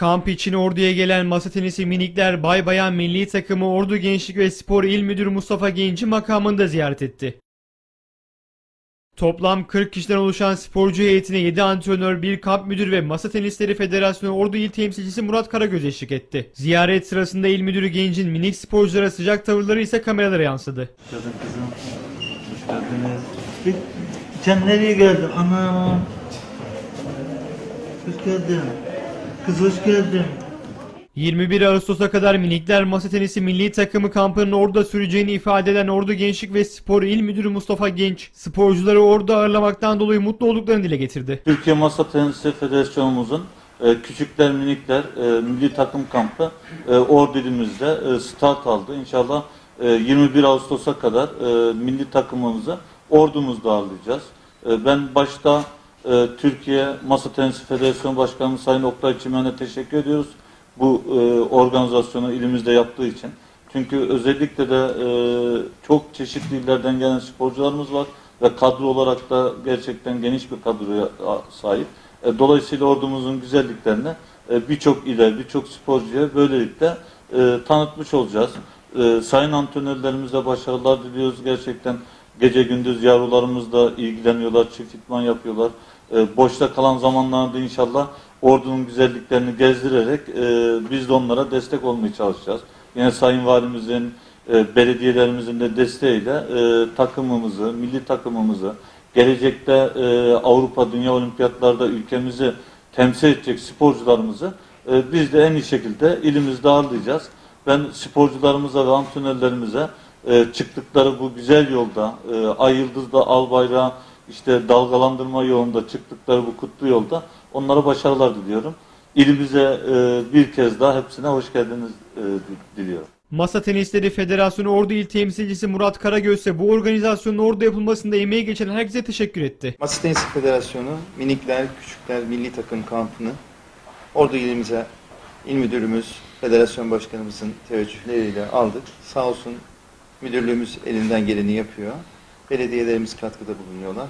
Kamp için orduya gelen masa tenisi minikler Bay Bayan Milli Takımı Ordu Gençlik ve Spor İl Müdürü Mustafa Genci makamında ziyaret etti. Toplam 40 kişiden oluşan sporcu heyetine 7 antrenör, 1 kamp müdürü ve Masa Tenisleri Federasyonu Ordu İl Temsilcisi Murat Karagöz eşlik etti. Ziyaret sırasında İl Müdürü Genc'in minik sporculara sıcak tavırları ise kameralara yansıdı. Canım kızım. Hoş geldiniz. Sen nereye geldin? Ana. Hoş geldin. Kız hoş geldin. 21 Ağustos'a kadar minikler masa tenisi milli takımı kampının orada süreceğini ifade eden Ordu Gençlik ve Spor İl Müdürü Mustafa Genç, sporcuları orada ağırlamaktan dolayı mutlu olduklarını dile getirdi. Türkiye Masa Tenisi Federasyonumuzun e, Küçükler Minikler e, Milli Takım Kampı e, Ordu ilimizde e, start aldı. İnşallah e, 21 Ağustos'a kadar e, milli takımımızı ordumuzda ağırlayacağız. E, ben başta e, Türkiye Masa Tenisi Federasyonu Başkanı Sayın Oktay Çimen'e teşekkür ediyoruz. Bu e, organizasyonu ilimizde yaptığı için. Çünkü özellikle de e, çok çeşitli illerden gelen sporcularımız var ve kadro olarak da gerçekten geniş bir kadroya sahip. E, dolayısıyla ordumuzun güzelliklerini e, birçok ile, birçok sporcuya böylelikle e, tanıtmış olacağız. E, sayın antrenörlerimize başarılar diliyoruz. Gerçekten gece gündüz yavrularımızla ilgileniyorlar, çift idman yapıyorlar. E, boşta kalan zamanlarda inşallah ordunun güzelliklerini gezdirerek e, biz de onlara destek olmaya çalışacağız. Yine Sayın Valimizin, e, belediyelerimizin de desteğiyle takımımızı, milli takımımızı, gelecekte Avrupa Dünya Olimpiyatlarda ülkemizi temsil edecek sporcularımızı biz de en iyi şekilde ilimizde ağırlayacağız. Ben sporcularımıza ve antrenörlerimize çıktıkları bu güzel yolda, e, Ay Yıldız'da al bayrağı, işte dalgalandırma yolunda çıktıkları bu kutlu yolda onlara başarılar diliyorum. İlimize e, bir kez daha hepsine hoş geldiniz e, diliyorum. Masa Tenisleri Federasyonu Ordu İl Temsilcisi Murat Karagöz ise bu organizasyonun orada yapılmasında emeği geçen herkese teşekkür etti. Masa Tenisi Federasyonu Minikler Küçükler Milli Takım kampını Ordu ilimize il müdürümüz, federasyon başkanımızın teveccühleriyle aldık. Sağ olsun müdürlüğümüz elinden geleni yapıyor. Belediyelerimiz katkıda bulunuyorlar.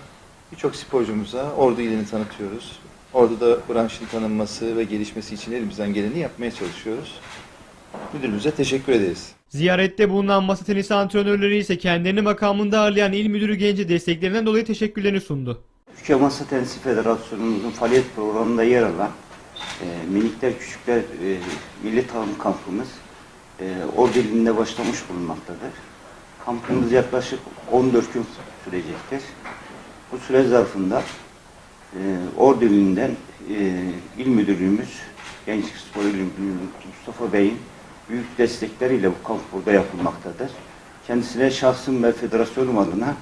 Birçok sporcumuza Ordu ilini tanıtıyoruz. Ordu'da branşın tanınması ve gelişmesi için elimizden geleni yapmaya çalışıyoruz. Müdürümüze teşekkür ederiz. Ziyarette bulunan masa tenisi antrenörleri ise kendilerini makamında ağırlayan İl Müdürü Genç'e desteklerinden dolayı teşekkürlerini sundu. Türkiye Masa Tenisi Federasyonumuzun faaliyet programında yer alan e, Minikler Küçükler e, Milli Takım Kampımız e, Ordu ilinde başlamış bulunmaktadır. Kampımız yaklaşık 14 gün sürecektir. Bu süre zarfında e, Ordu e, il müdürlüğümüz, Gençlik Spor İl Müdürlüğü Mustafa Bey'in büyük destekleriyle bu kamp burada yapılmaktadır. Kendisine şahsım ve federasyonum adına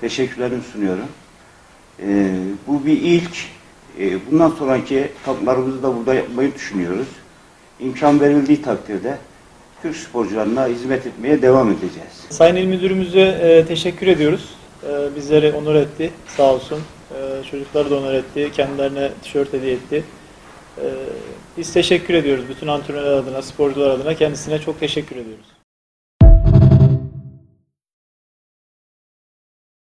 teşekkürlerimi sunuyorum. Ee, bu bir ilk. Ee, bundan sonraki kamplarımızı da burada yapmayı düşünüyoruz. İmkan verildiği takdirde Türk sporcularına hizmet etmeye devam edeceğiz. Sayın İl Müdürümüze e, teşekkür ediyoruz. E, bizleri onur etti, sağ olsun. E, çocukları da onur etti, kendilerine tişört hediye etti. E, biz teşekkür ediyoruz bütün antrenörler adına, sporcular adına. Kendisine çok teşekkür ediyoruz.